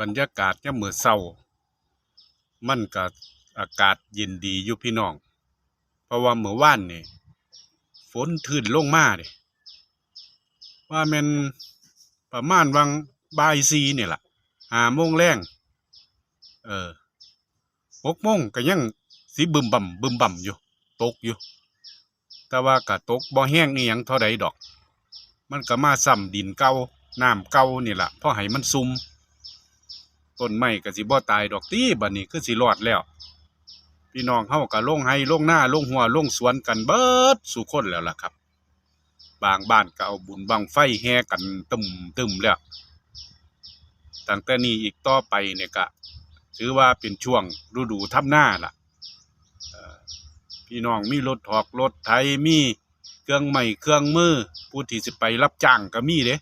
บรรยากาศยามมื้อเช้า มันก็อากาศเย็นดีอยู่พี่น้อง เพราะว่าเมื่อวานนี่ฝนทื่นลงมาเด้ว่าแม่นประมาณวังบายสี่นี่ยล่ะหาโมงแรงเออหกโมงก็ยังสิบึมบ่ำบึมบ่ำอยู่ ตกอยู่ แต่ว่าก็ตกบ่แห้งอีหยังเท่าใดดอก มันก็มาซ้ำดินเก่าน้ำเก่านี่ล่ะเพราะให้มันซุ่ม ต้นไม้ก็สิบ่ตายดอกตีบัดนี้คือสิรอดแล้ว พี่น้องเฮาก็ลงไห้ลงหน้าลงหัวลงสวนกันเบิดสู่คนแล้วล่ะครับ บางบ้านก็เอาบุญบังไฟแห่กันตึมตึมแล้วตั้งแต่นี้อีกต่อไปเนี่ยก็ถือว่าเป็นช่วงฤดูทำหน้าล่ะพี่น้องมีรถถอกรถไถมีเครื่องไม้เครื่องมือผู้ที่สิไปรับจ้างก็มีเด้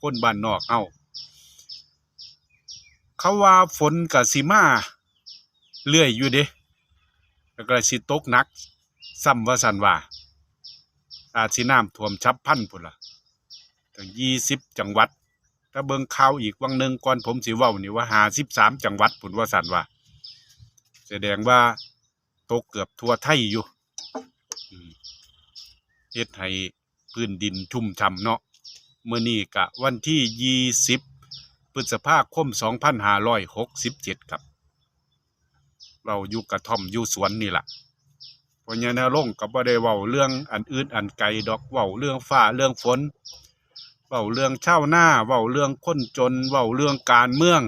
คนบ้านนอกเฮา เขาว่าฝนก็สิมาเรื่อยอยู่เด้แล้วก็สิตกหนักซ้ำว่าสันว่า อาจสิน้ำท่วมฉับพันพุ่นล่ะถึงยี่สิบจังหวัด ถ้าเบิงข่าวอีกวังหนึ่งก่อนผมสิว้านี่ว่าหาสิบสามจังหวัดพุ่นว่าสันว่า แสดงว่าตกเกือบทั่วไทยอยู่เฮ็ดให้พื้นดินชุ่มฉ่ำเนาะเมื่อนี้กะวันที่ยี่สิบ พฤษภาคมสองพันห้าร้อยหกสิบเจ็ดครับ เราอยู่กระท่อมอยู่สวนนี่แหละพราะงั้นลงก็บ่ได้เว้าเรื่องอันอื่นอันไกลดอกเว้าเรื่องฟ้าเรื่องฝนเว้าเรื่องเช่าหน้าเว้าเรื่องคนจนเว้าเรื่องการเมือง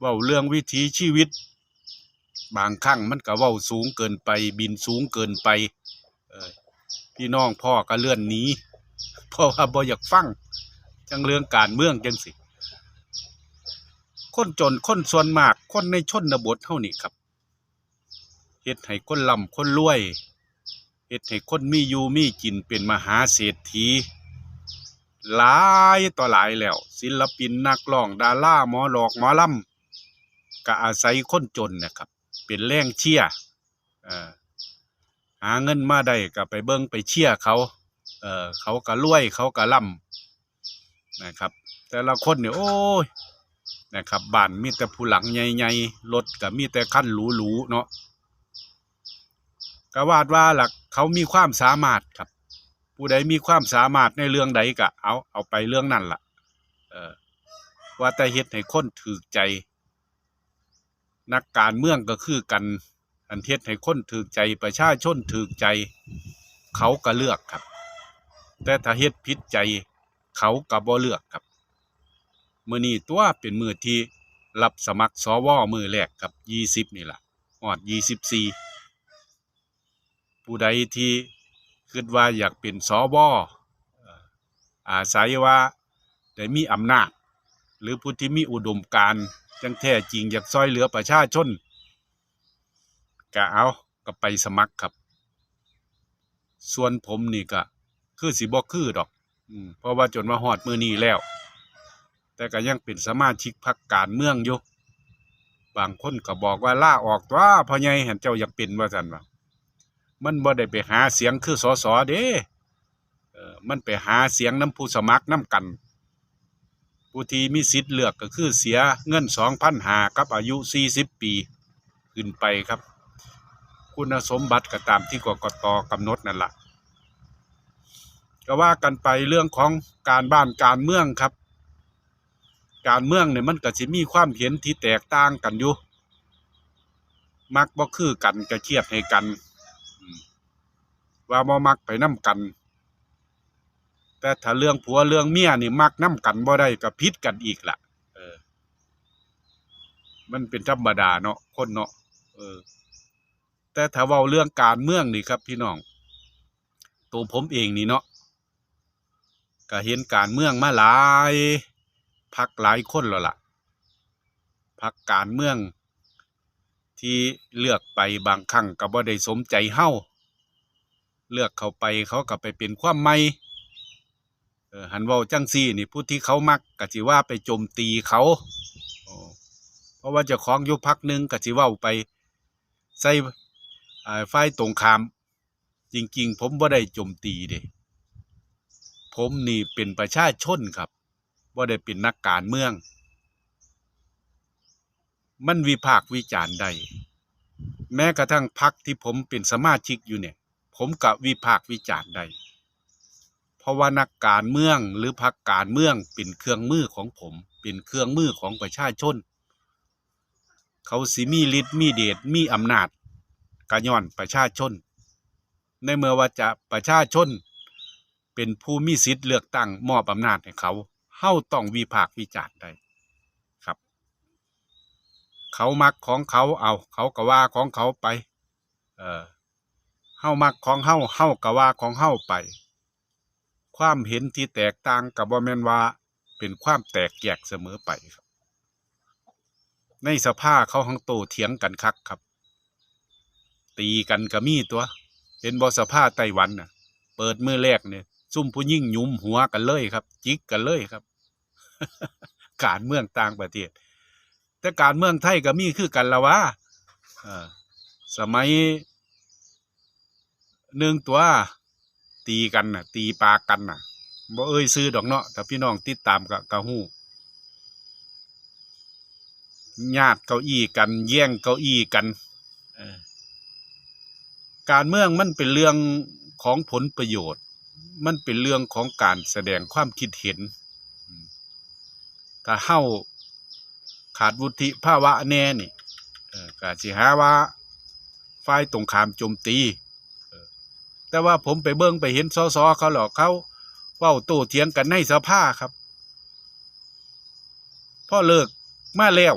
เว้าเรื่องวิถีชีวิต บางครั้งมันก็เว้าสูงเกินไป บินสูงเกินไปพี่น้องพ่อก็เลื่อนหนีเพราะว่าบ่อยากฟังจังเรื่องการเมืองจังสิ คนจนคนส่วนมาก คนในชนบทเท่านี้ครับเฮ็ดให้คนร่ำคนรวยเฮ็ดให้คนมีอยู่มีกินเป็นมหาเศรษฐีหลายต่อหลายแล้ว ศิลปินนักร้องดาราหมอหลอกหมอลำก็อาศัยคนจนนะครับ เป็นแรงเชียร์หาเงินมาได้ก็ไปเบิ่งไปเชียร์เขาเเขาก็รวยเขาก็ร่ำนะครับ แต่ละคนเนี่ยโอ้ย นะครับบ้านมีแต่ผู้หลังใหญ่ๆรถก็มีแต่คันหรูๆเนาะก็วาดว่าหลักเขามีความสามารถครับ ผู้ใดมีความสามารถในเรื่องใดก็เอาเอาไปเรื่องนั้นล่ะเออว่าแต่เฮ็ดให้คนถือใจ นักการเมืองก็คือกันอันเฮ็ดให้คนถือใจประชาชนถือใจ เขาก็เลือกครับ แต่ถ้าเฮ็ดผิดใจ เขาก็บ่เลือกครับ มื้อนี้ตัวเป็นมือที่รับสมัครสวมือแรกครับ20นี่ล่ะฮอด24ผู้ใดที่คิดว่าอยากเป็นสวออาศัยว่าได้มีอำนาจ หรือผู้ที่มีอุดมการจังแท้จริงอยากซอยเหลือประชาชนก็เอาก็ไปสมัครครับ ส่วนผมนี่ก็คือสิบ่คือดอกอเพราะว่าจนมาฮอดมือนี้แล้ว แต่ก็ยังเป็นสมาชิกพรรคการเมืองอยู่บางคนก็บอกว่าล่าออกตัวพ่อใหญ่เห็นเจ้าอยากเป็นว่าซั่นว่ามันบ่ได้ไปหาเสียงคือสอสอเด้เออมันไปหาเสียงน้ำผู้สมัครน้ำกันผู้ที่มีสิทธิ์เลือกก็คือเสียเงินสองพันหากับอายุสี่สิบปีขึ้นไปครับ คุณสมบัติก็ตามที่กกตกำหนดนั่นละก็ว่ากันไปเรื่องของการบ้านการเมืองครับ การเมืองเนี่ยมันก็สิมีความเห็นที่แตกต่างกันอยู่ มักบ่คือกันก็เครียดให้กัน ว่าบ่มักไปนํกัน แต่ถ้าเรื่องผัวเรื่องเมียนี่มักนํกันบ่ได้ก็ผิดกันอีกล่ะเออ มันเป็นธรรมดาเนาะคนเนาะเออ แต่ถ้าเว้าเรื่องการเมืองนี่ครับ พี่น้องตัวผมเองนี่เนาะก็เห็นการเมืองมาหลาย พักหลายคนแล้วล่ะพักการเมือง ที่เลือกไปบางครั้งก็บ่ได้สมใจเฮาเลือกเขาไปเขาก็ไปเป็นความไม่หันเว้าจังซี่นี่ผู้ที่เขามักก็สิว่าไปโจมตีเขาเพราะว่าเจ้าของยู่พักหนึงก็สิว้าไปใส่อ่าฝ่ายตรงขาม จริง ๆ ผมบ่ได้โจมตีเด้ผมนี่เป็นประชาชนครับ บ่ได้เป็นนักการเมือง มันวิพากวิจารณ์ได้แม้กระทั่งพักที่ผมเป็นสมาชิกอยู่เนี่ย ผมกับวิพากวิจารณ์ได้เพราะว่านักการเมืองหรือพักการเมืองเป็นเครื่องมือของผม เป็นเครื่องมือของประชาชน เขาสิมีฤทธิ์มีเดชมีอำนาจกะย้อนประชาชน ในเมื่อว่าจะประชาชน เป็นผู้มีสิทธิ์เลือกตั้งมอบอำนาจให้เขา เฮาต้องวิพากษ์วิจารณ์ได้ครับ เขามักของเขาเอา เขาก็ว่าของเขาไป เออเฮามักของเฮาเฮาก็ว่าของเฮาไป ความเห็นที่แตกต่างกับบ่แม่นว่า เป็นความแตกแยกเสมอไปครับ ในสภาเขาหังโตเถียงกันคักครับ ตีกันก็มีตัวเห็นบอสภาไต้หวันน่ะ เปิดมือแรกเนี่ยซุ่มผู้ยิ่งหยุมหัวกันเลยครับ จิกกันเลยครับ การเมืองต่างประเทศ แต่การเมืองไทยก็มีคือกันละวะเออสมัยหนึ่งตัวตีกันน่ะ ตีปากกันน่ะบ่เอ้ยซื้อดอกเนาะแต่พี่น้องติดตามกับกะฮู้ญาติเก้าอี้กัน แย่งเก้าอี้กันการเมืองมันเป็นเรื่องของผลประโยชน์ มันเป็นเรื่องของการแสดงความคิดเห็น ถ้าเฮาขาดวุฒิภาวะแน่นี่ก็สิหาว่าฝ่ายตรงขามโจมตีแต่ว่าผมไปเบิ่งไปเห็นสสเขาหรอกเขาเว้าโต้เถียงกันในสภาครับพ่อเลิกมาแล้ว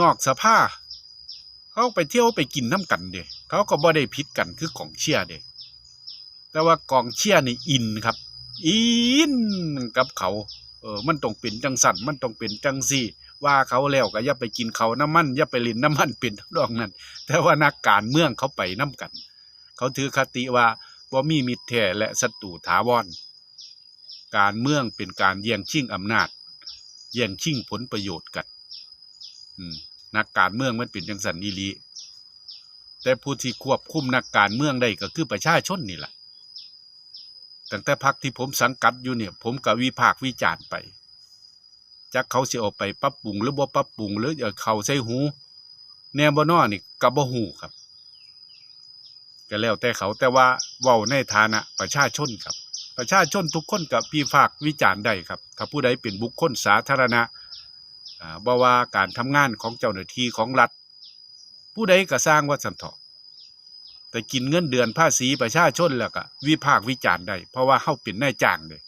นอกสภาเขาไปเที่ยวไปกินน้ำกันเด้เขาก็บ่ได้ผิดกันคือกองเชียร์เด้แต่ว่ากองเชียร์นี่อินครับ อินกับเขา ออมันต้องเป็นจังสันมันต้องเป็นจังซี่ ว่าเขาแล้วก็อย่าไปกินเขาน้ำมันอย่าไปลินน้ำมันเป็นดอกนั้น แต่ว่านักการเมืองเขาไปน้ำกัน เขาถือคติว่าบ่มีมิตรแท้และศัตรูถาวรการเมืองเป็นการแย่งชิงอำนาจ แย่งชิงผลประโยชน์กันนักการเมืองมันเป็นจังสันนีลีแต่ผู้ที่ควบคุมนักการเมืองได้ก็คือประชาชนนี่แหละ ตั้งแต่พักที่ผมสังกัดอยู่เนี่ย ผมก็วิพากวิจาร์ไปจักเขาเสิเอาไปปรับปรุงหรือบ่ปรับปรุงหรือเอาเขาใส่หูแนวบ่นอนี่ก็บ่ฮู้ครับ ก็แล้วแต่เขาแต่ว่าเว้าในฐานะประชาชนครับ ประชาชนทุกคนกับวิพากวิจารณ์ได้ครับ ถ้าผู้ใดเป็นบุคคลสาธารณะอ่าบ่ว่าการทำงานของเจ้าหน้าที่ของรัฐ ผู้ใดก็สร้างว่าสันเถาะ แต่กินเงินเดือนภาษีประชาชนแล้วก็วิพากษ์วิจารณ์ได้เพราะว่าเฮาเป็นนายจ้างเด้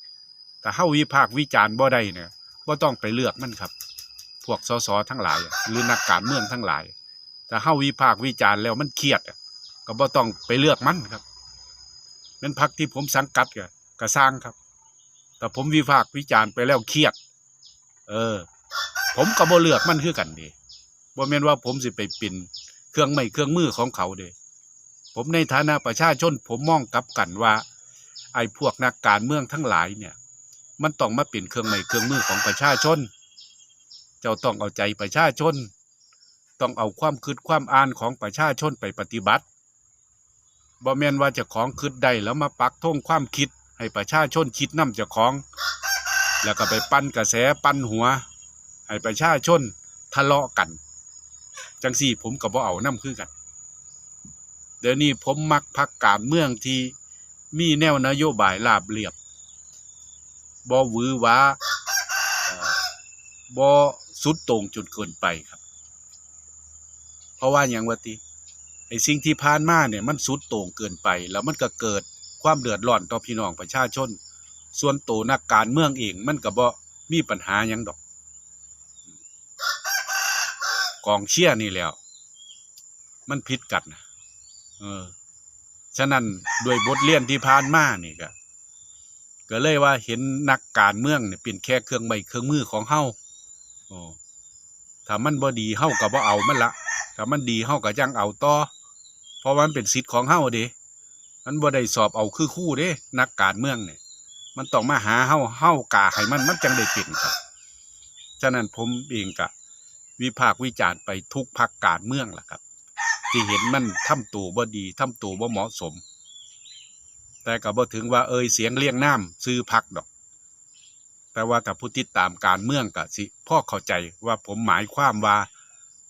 แต่เฮาวิพากษ์วิจารณ์บ่ได้เนี่ยบ่ต้องไปเลือกมันครับ พวกสสทั้งหลาย หรือนักการเมืองทั้งหลายแต่เฮาวิพากษ์วิจารณ์แล้วมันเครียดก็บ่ต้องไปเลือกมันครับเป็นพักที่ผมสังกัดก็ก็สร้างครับ แต่ผมวิพากษ์วิจารณ์ไปแล้วเครียด เออ ผมก็บ่เลือกมันคือกันเด้บ่แม่นว่าผมสิไปเป็นเครื่องไม้เครื่องมือของเขาเด้ ผมในฐานะประชาชน ผมมองกลับกันว่า ไอ้พวกนักการเมืองทั้งหลายเนี่ย มันต้องมาเป็นเครื่องไม้เครื่องมือของประชาชน เจ้าต้องเอาใจประชาชน ต้องเอาความคิดความอ่านของประชาชนไปปฏิบัติบ่แม่นว่าเจะของคิดได้แล้วมาปักธงความคิด ให้ประชาชนคิดนำเจ้าของ แล้วก็ไปปั้นกระแสปั้นหัว ให้ประชาชนทะเลาะกัน จังสี่ผมก็บ่เอานํคือกัน เดี๋ยวนี้ผมมักพักการเมืองที่มีแนวนโยบายราบเรียบบ่หวือวาเอ่อบ่สุดต่งจนเกินไปครับ เพราะว่าอย่างว่าติไอ้สิ่งที่ผ่านมาเนี่ยมันสุดโต่งเกินไป แล้วมันก็เกิดความเดือดร้อนต่อพี่น้องประชาชน ส่วนโตวนักการเมืองเองมันก็บ่มีปัญหายังดอก กองเชียร์นี่แล้ว มันผิดกันนะ เออ ฉะนั้นด้วยบทเรียนที่ผ่านมานี่ก็ก็เลยว่าเห็นนักการเมืองเนี่ยเป็นแค่เครื่องไม้เครื่องมือของเฮาโอ้ถ้ามันบ่ดีเฮาก็บ่เอามันละถ้ามันดีเฮาก็ยังเอาต่อ เพราะมันเป็นสิทธิ์ของเฮาเด้มันบ่ได้สอบเอาคือคู่เด้ นักการเมืองเนี่ย มันต้องมาหาเฮาเฮากาให้มันมันจังได้เป็นครับ ฉะนั้นผมเองก็วิพากษ์วิจารณ์ไปทุกพักการเมืองล่ะครับ ที่เห็นมันทำตัวบ่ดีทำตัวบ่เหมาะสม แต่ก็บ่ถึงว่าเอ่ยเสียงเรียงน้ำซื้อพักดอก แต่ว่าถ้าผู้ติดตามการเมืองก็สิพ่อเข้าใจว่าผมหมายความว่า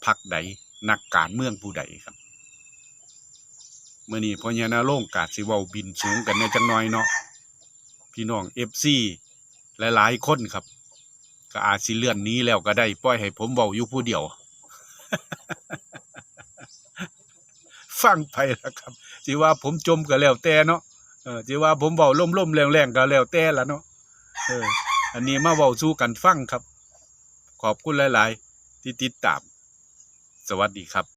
พักใดนักการเมืองผู้ใดครับเมื่อนี้พ่อญานาโรงกาสิเว้าบินสูงกันในจังน้อยเนาะพี่น้อง FC หลายๆคนครับ ก็อาจสิเลื่อนนี้แล้วก็ได้ปล่อยให้ผมเว้าอยู่ผู้เดียว ฟังไปแล้วครับสิว่าผมจมก็แล้วแต่เนาะเออสิว่าผมเบาล่มล่มแรงแรงก็แล้วแต่ละเนาะเออ อันนี้มาเบาสู้กันฟังครับ ขอบคุณหลาย ๆ ที่ติดตาม สวัสดีครับ